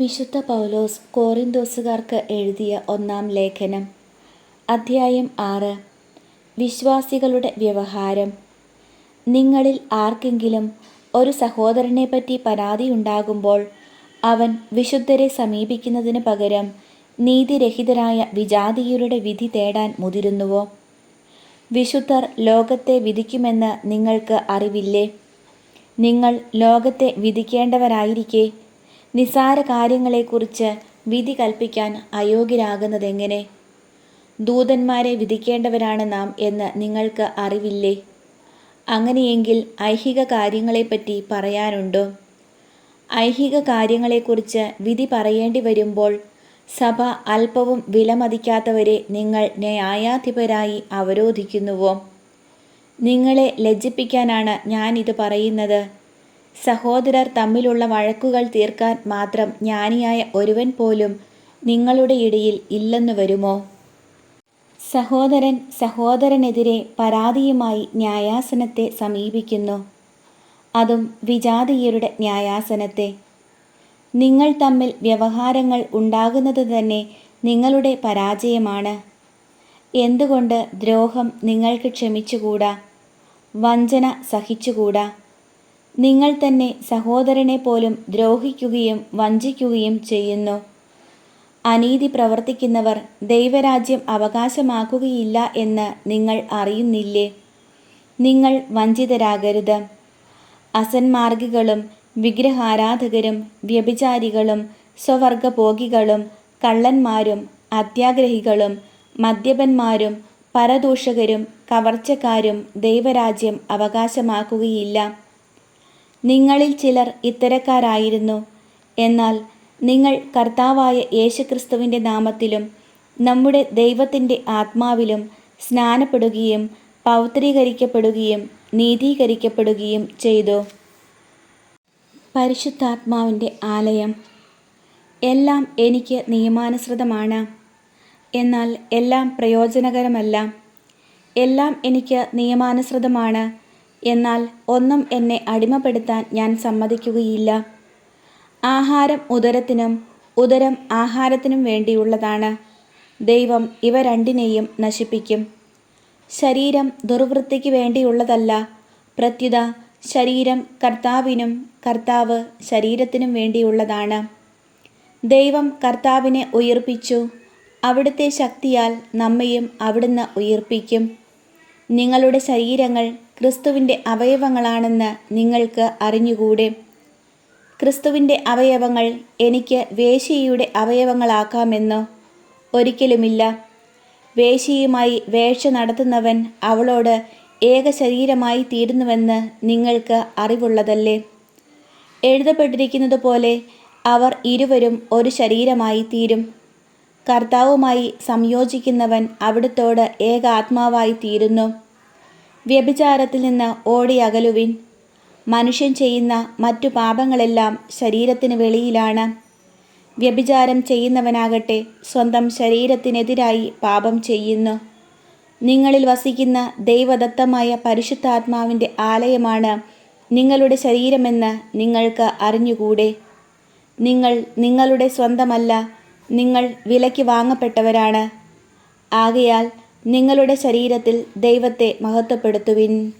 വിശുദ്ധ പൗലോസ് കോറിന്തോസുകാർക്ക് എഴുതിയ ഒന്നാം ലേഖനം. അധ്യായം ആറ്. വിശ്വാസികളുടെ വ്യവഹാരം. നിങ്ങളിൽ ആർക്കെങ്കിലും ഒരു സഹോദരനെ പറ്റി പരാതി ഉണ്ടാകുമ്പോൾ അവൻ വിശുദ്ധരെ സമീപിക്കുന്നതിന് പകരം നീതിരഹിതരായ വിജാതീയരുടെ വിധി തേടാൻ മുതിരുന്നുവോ? വിശുദ്ധർ ലോകത്തെ വിധിക്കുമെന്ന് നിങ്ങൾക്ക് അറിവില്ലേ? നിങ്ങൾ ലോകത്തെ വിധിക്കേണ്ടവരായിരിക്കെ. നിസാര കാര്യങ്ങളെക്കുറിച്ച് വിധി കൽപ്പിക്കാൻ അയോഗ്യരാകുന്നതെങ്ങനെ? ദൂതന്മാരെ വിധിക്കേണ്ടവരാണ് നാം എന്ന് നിങ്ങൾക്ക് അറിവില്ലേ? അങ്ങനെയെങ്കിൽ ഐഹിക കാര്യങ്ങളെപ്പറ്റി പറയാനുണ്ടോ? ഐഹിക കാര്യങ്ങളെക്കുറിച്ച് വിധി പറയേണ്ടി വരുമ്പോൾ സഭ അല്പവും വിലമതിക്കാത്തവരെ നിങ്ങൾ ന്യായാധിപരായി അവരോധിക്കുന്നുവോ? നിങ്ങളെ ലജ്ജിപ്പിക്കാനാണ് ഞാനിത് പറയുന്നത്. സഹോദരർ തമ്മിലുള്ള വഴക്കുകൾ തീർക്കാൻ മാത്രം ജ്ഞാനിയായ ഒരുവൻ പോലും നിങ്ങളുടെ ഇടയിൽ ഇല്ലെന്ന് വരുമോ? സഹോദരൻ സഹോദരനെതിരെ പരാതിയുമായി ന്യായാസനത്തെ സമീപിക്കുന്നു. അതും വിജാതീയരുടെ ന്യായാസനത്തെ. നിങ്ങൾ തമ്മിൽ വ്യവഹാരങ്ങൾ ഉണ്ടാകുന്നത് തന്നെ നിങ്ങളുടെ പരാജയമാണ്. എന്തുകൊണ്ട് ദ്രോഹം നിങ്ങൾക്ക് ക്ഷമിച്ചുകൂടാ? വഞ്ചന സഹിച്ചുകൂടാ? നിങ്ങൾ തന്നെ സഹോദരനെ പോലും ദ്രോഹിക്കുകയും വഞ്ചിക്കുകയും ചെയ്യുന്നു. അനീതി പ്രവർത്തിക്കുന്നവർ ദൈവരാജ്യം അവകാശമാക്കുകയില്ല എന്ന് നിങ്ങൾ അറിയുന്നില്ലേ? നിങ്ങൾ വഞ്ചിതരാകരുത്. അസന്മാർഗികളും വിഗ്രഹാരാധകരും വ്യഭിചാരികളും സ്വവർഗഭോഗികളും കള്ളന്മാരും അത്യാഗ്രഹികളും മദ്യപന്മാരും പരദൂഷകരും കവർച്ചക്കാരും ദൈവരാജ്യം അവകാശമാക്കുകയില്ല. നിങ്ങളിൽ ചിലർ ഇത്തരക്കാരായിരുന്നു. എന്നാൽ നിങ്ങൾ കർത്താവായ യേശുക്രിസ്തുവിന്റെ നാമത്തിലും നമ്മുടെ ദൈവത്തിന്റെ ആത്മാവിലും സ്നാനപ്പെടുകയും പൗത്രീകരിക്കപ്പെടുകയും നീതീകരിക്കപ്പെടുകയും ചെയ്തു. പരിശുദ്ധാത്മാവിന്റെ ആലയം. എല്ലാം എനിക്ക് നിയമാനുസൃതമാണ്. എന്നാൽ എല്ലാം പ്രയോജനകരമല്ല. എല്ലാം എനിക്ക് നിയമാനുസൃതമാണ്. എന്നാൽ ഒന്നും എന്നെ അടിമപ്പെടുത്താൻ ഞാൻ സമ്മതിക്കുകയില്ല. ആഹാരം ഉദരത്തിനും ഉദരം ആഹാരത്തിനും വേണ്ടിയുള്ളതാണ്. ദൈവം ഇവ രണ്ടിനെയും നശിപ്പിക്കും. ശരീരം ദുർവൃത്തിക്ക് വേണ്ടിയുള്ളതല്ല പ്രത്യുത ശരീരം കർത്താവിനും കർത്താവ് ശരീരത്തിനും വേണ്ടിയുള്ളതാണ്. ദൈവം കർത്താവിനെ ഉയർപ്പിച്ചു അവിടുത്തെ ശക്തിയാൽ നമ്മയും അവിടുന്ന് ഉയർപ്പിക്കും. നിങ്ങളുടെ ശരീരങ്ങൾ ക്രിസ്തുവിന്റെ അവയവങ്ങളാണെന്ന് നിങ്ങൾക്ക് അറിഞ്ഞുകൂടെ? ക്രിസ്തുവിന്റെ അവയവങ്ങൾ എനിക്ക് വേശിയുടെ അവയവങ്ങളാക്കാമെന്നോ? ഒരിക്കലുമില്ല. വേശിയുമായി വേഴ്ച നടത്തുന്നവൻ അവളോട് ഏക ശരീരമായി തീരുന്നുവെന്ന് നിങ്ങൾക്ക് അറിവുള്ളതല്ലേ? എഴുതപ്പെട്ടിരിക്കുന്നത് പോലെ അവർ ഇരുവരും ഒരു ശരീരമായി തീരും. കർത്താവുമായി സംയോജിക്കുന്നവൻ അവിടുത്തോട് ഏക ആത്മാവായി തീരുന്നു. വ്യഭിചാരത്തിൽ നിന്ന് ഓടി അകലുവിൻ. മനുഷ്യൻ ചെയ്യുന്ന മറ്റു പാപങ്ങളെല്ലാം ശരീരത്തിന് വെളിയിലാണ്. വ്യഭിചാരം ചെയ്യുന്നവനാകട്ടെ സ്വന്തം ശരീരത്തിനെതിരായി പാപം ചെയ്യുന്നു. നിങ്ങളിൽ വസിക്കുന്ന ദൈവദത്തമായ പരിശുദ്ധാത്മാവിന്റെ ആലയമാണ് നിങ്ങളുടെ ശരീരമെന്ന് നിങ്ങൾക്ക് അറിഞ്ഞുകൂടെ. നിങ്ങൾ നിങ്ങളുടെ സ്വന്തമല്ല നിങ്ങൾ വിലയ്ക്ക് വാങ്ങപ്പെട്ടവരാണ്. ആകയാൽ നിങ്ങളുടെ ശരീരത്തിൽ ദൈവത്തെ മഹത്വപ്പെടുത്തുവിൻ.